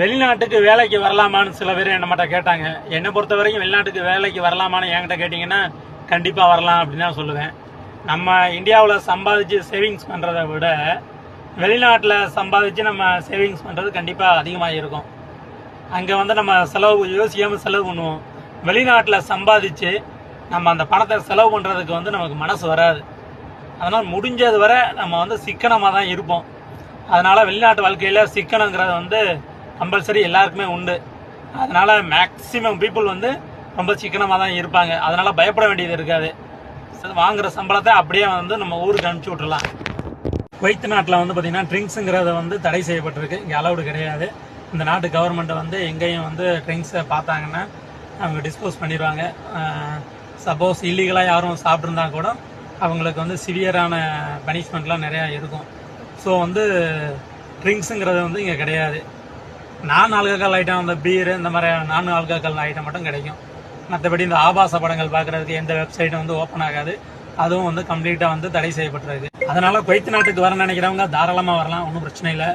வெளிநாட்டுக்கு வேலைக்கு வரலாமான்னு சில பேர் நம்மகிட்ட கேட்டாங்க. என்னை பொறுத்த வரைக்கும் வெளிநாட்டுக்கு வேலைக்கு வரலாமான்னு என்கிட்ட கேட்டிங்கன்னா கண்டிப்பாக வரலாம் அப்படின்னு தான் சொல்லுவேன். நம்ம இந்தியாவில் சம்பாதிச்சு சேவிங்ஸ் பண்ணுறதை விட வெளிநாட்டில் சம்பாதிச்சு நம்ம சேவிங்ஸ் பண்ணுறது கண்டிப்பாக அதிகமாக இருக்கும். அங்கே வந்து நம்ம செலவு யோசிக்காமல் செலவு பண்ணுவோம். வெளிநாட்டில் சம்பாதிச்சு நம்ம அந்த பணத்தை செலவு பண்ணுறதுக்கு வந்து நமக்கு மனசு வராது. அதனால் முடிஞ்சது வரை நம்ம வந்து சிக்கனமாக தான் இருப்போம். அதனால் வெளிநாட்டு வாழ்க்கையில் சிக்கனங்கிறது வந்து கம்பல்சரி எல்லாருக்குமே உண்டு. அதனால் மேக்ஸிமம் பீப்புள் வந்து ரொம்ப சிக்கனமாக தான் இருப்பாங்க. அதனால் பயப்பட வேண்டியது இருக்காது. சரி, வாங்குற சம்பளத்தை அப்படியே வந்து நம்ம ஊருக்கு அனுப்பிச்சி விட்டுலாம் குவைத் நாட்டில் வந்து பார்த்திங்கன்னா ட்ரிங்க்ஸுங்கிறத வந்து தடை செய்யப்பட்டிருக்கு. இங்கே அலௌடு கிடையாது. இந்த நாட்டு கவர்மெண்ட் வந்து எங்கேயும் வந்து ட்ரிங்க்ஸை பார்த்தாங்கன்னா அவங்க டிஸ்போஸ் பண்ணிடுவாங்க. சப்போஸ் இல்லீகலாக யாரும் சாப்பிட்ருந்தா கூட அவங்களுக்கு வந்து சிவியரான பனிஷ்மெண்ட்லாம் நிறையா இருக்கும். ஸோ வந்து ட்ரிங்க்ஸுங்கிறது வந்து இங்கே கிடையாது. நான் ஆல்கஹால் ஐட்டம் அந்த பீர் இந்த மாதிரி நான் ஆல்கஹால் ஐட்டம் மட்டும் கிடைக்கும். மற்றபடி இந்த ஆபாச படங்கள் பார்க்குறதுக்கு எந்த வெப்சைட்டும் வந்து ஓப்பன் ஆகாது. அதுவும் வந்து கம்ப்ளீட்டாக வந்து தடை செய்யப்பட்டிருக்கு. அதனால குவைத் நாட்டுக்கு வர நினைக்கிறவங்க தாராளமாக வரலாம். ஒன்றும் பிரச்சனை இல்லை.